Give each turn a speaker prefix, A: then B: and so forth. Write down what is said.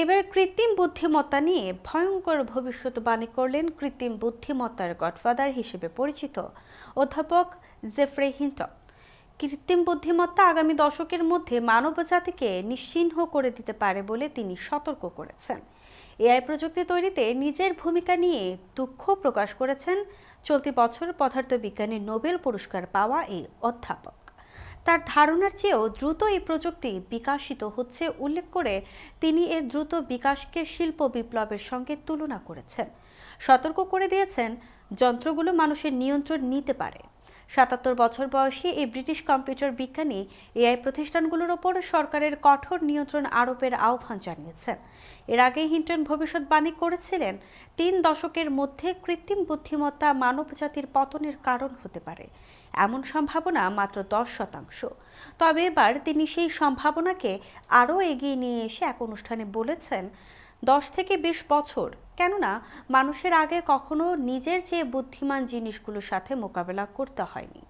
A: এবার কৃত্রিম বুদ্ধিমত্তা নিয়ে ভয়ঙ্কর ভবিষ্যৎবাণী করলেন কৃত্রিম বুদ্ধিমত্তার গডফাদার হিসেবে পরিচিত অধ্যাপক জেফ্রে হিন্টন। কৃত্রিম বুদ্ধিমত্তা আগামী দশকের মধ্যে মানব জাতিকে নিশ্চিহ্ন করে দিতে পারে বলে তিনি সতর্ক করেছেন। এআই প্রযুক্তি তৈরিতে নিজের ভূমিকা নিয়ে দুঃখ প্রকাশ করেছেন চলতি বছর পদার্থবিজ্ঞানে নোবেল পুরস্কার পাওয়া এই অধ্যাপক। তার ধারণার চেয়েও দ্রুত এই প্রযুক্তি বিকাশিত হচ্ছে উল্লেখ করে তিনি এর দ্রুত বিকাশকে শিল্প বিপ্লবের সঙ্গে তুলনা করেছেন। সতর্ক করে দিয়েছেন, যন্ত্রগুলো মানুষের নিয়ন্ত্রণ নিতে পারে। সাতাত্তর বছর বয়সী এই ব্রিটিশ কম্পিউটার বিজ্ঞানী এআই প্রতিষ্ঠানগুলোর ওপর সরকারের কঠোর নিয়ন্ত্রণ আরোপের আহ্বান জানিয়েছেন। এর আগে হিন্টন ভবিষ্যৎবাণী করেছিলেন, তিন দশকের মধ্যে কৃত্রিম বুদ্ধিমত্তা মানবজাতির পতনের কারণ হতে পারে। এমন সম্ভাবনা মাত্র দশ শতাংশ। তবে এবার তিনি সেই সম্ভাবনাকে আরও এগিয়ে নিয়ে এসে এক অনুষ্ঠানে বলেছেন, দশ থেকে বিশ বছর কেননা মানুষের আগে কখনো নিজের চেয়ে বুদ্ধিমান জিনিসগুলোর সাথে মোকাবেলা করতে হয়নি।